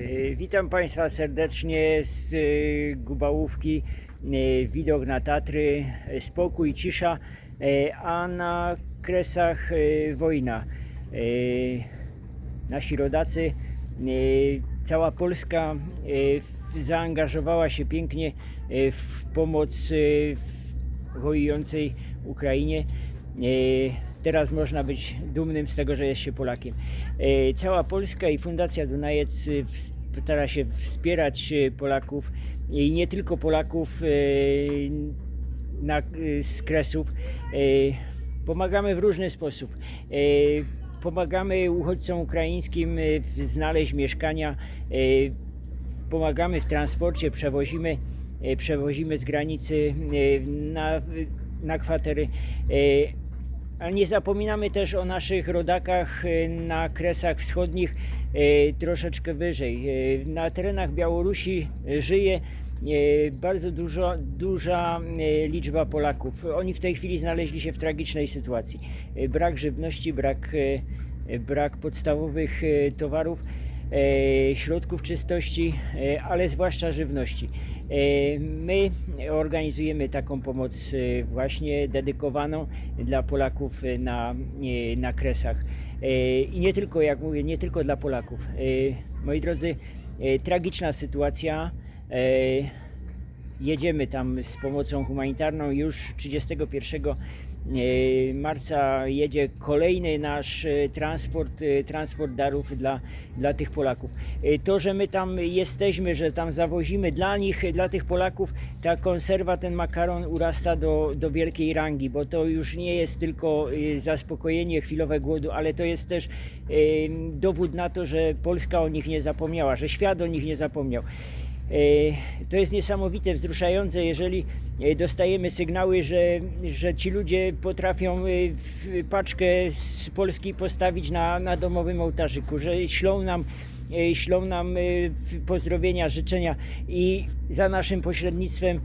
E, Witam Państwa serdecznie z e, Gubałówki. E, Widok na Tatry, spokój, cisza, a na kresach wojna. Nasi rodacy, cała Polska zaangażowała się pięknie w pomoc wojującej Ukrainie. Teraz można być dumnym z tego, że jest się Polakiem. E, Cała Polska i Fundacja Dunajec w- stara się wspierać e, Polaków i nie tylko Polaków e, na, z Kresów. E, Pomagamy w różny sposób. E, Pomagamy uchodźcom ukraińskim znaleźć mieszkania. pomagamy w transporcie, przewozimy, przewozimy z granicy na, na kwatery. Ale nie zapominamy też o naszych rodakach e, na kresach wschodnich, e, troszeczkę wyżej. E, Na terenach Białorusi żyje bardzo dużo, duża liczba Polaków. Oni w tej chwili znaleźli się w tragicznej sytuacji. Brak żywności, brak, brak podstawowych towarów środków czystości, e, ale zwłaszcza żywności. E, My organizujemy taką pomoc e, właśnie dedykowaną dla Polaków e, na, e, na Kresach. E, I nie tylko, jak mówię, nie tylko dla Polaków. E, Moi drodzy, e, tragiczna sytuacja. Jedziemy tam z pomocą humanitarną. Już 31 e, marca jedzie kolejny nasz e, transport, e, transport darów dla, dla tych Polaków. To, że my tam jesteśmy, że tam zawozimy dla nich, dla tych Polaków, ta konserwa, ten makaron urasta do, do wielkiej rangi, bo to już nie jest tylko zaspokojenie chwilowe głodu, ale to jest też dowód na to, że Polska o nich nie zapomniała, że świat o nich nie zapomniał. E, To jest niesamowite, wzruszające, jeżeli e, dostajemy sygnały, że, że ci ludzie potrafią e, paczkę z Polski postawić na, na domowym ołtarzyku, że ślą nam, ślą nam pozdrowienia, życzenia i za naszym pośrednictwem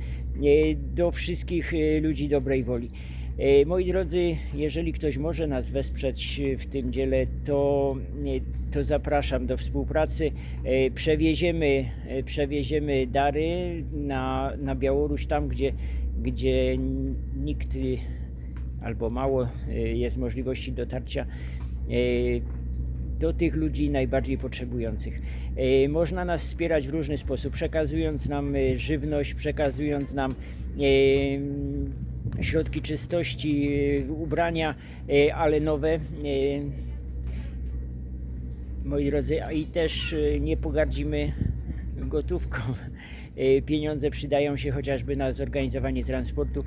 do wszystkich ludzi dobrej woli. E, Moi drodzy, jeżeli ktoś może nas wesprzeć e, w tym dziele, to, e, to zapraszam do współpracy. Przewieziemy, przewieziemy dary na, na Białoruś, tam gdzie, gdzie nikt albo mało jest możliwości dotarcia do tych ludzi najbardziej potrzebujących. Można nas wspierać w różny sposób, przekazując nam żywność, przekazując nam środki czystości, e, ubrania, e, ale nowe. e, Moi drodzy, i też nie pogardzimy gotówką. Pieniądze przydają się chociażby na zorganizowanie transportu,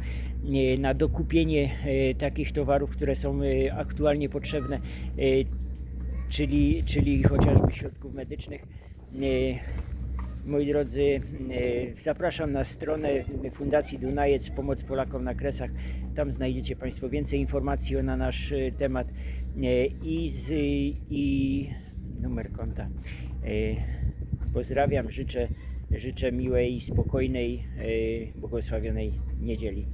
na dokupienie takich towarów, które są aktualnie potrzebne, czyli, czyli chociażby środków medycznych. Moi drodzy, e, zapraszam na stronę Fundacji Dunajec Pomoc Polakom na Kresach. Tam znajdziecie Państwo więcej informacji na nasz e, temat e, i, z, i numer konta. Pozdrawiam, życzę, życzę miłej, spokojnej, błogosławionej niedzieli.